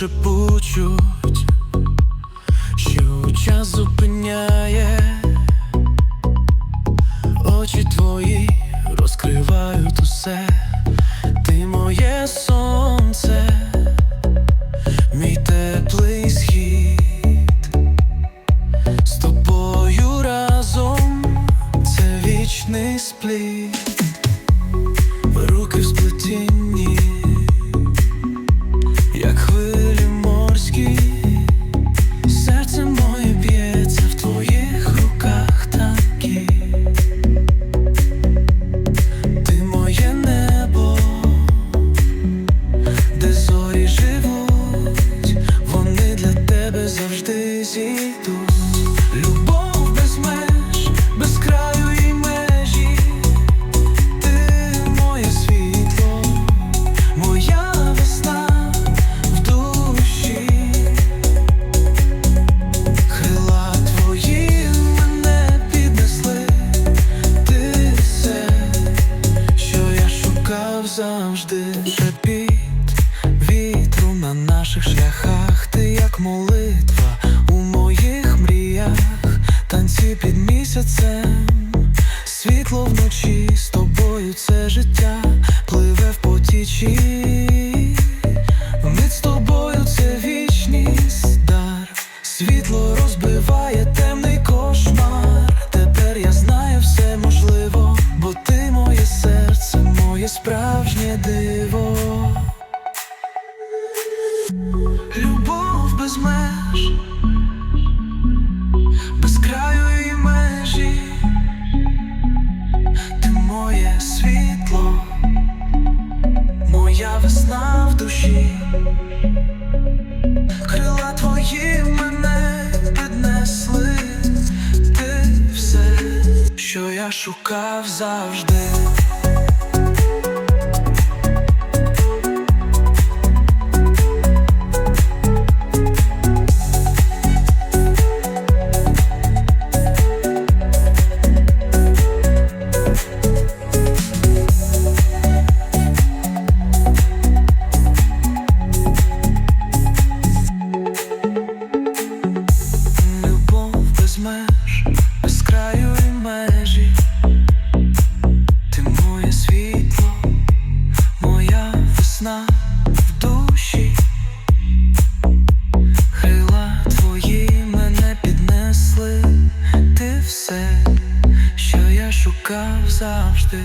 шепочуть, що час зупиняє, очі твої розкривають усе, ти моє сонце, мій теплий схід, з тобою разом це вічний спліт, руки в сплетінні завжди, шепіт вітру на наших шляхах, ти як молитва у моїх мріях, танці під місяцем, світло вночі з тобою це життя пливе в потічі. Без меж, без краю і межі, ти моє світло, моя весна в душі, крила твої мене піднесли, ти все, що я шукав завжди. Шукав завжди.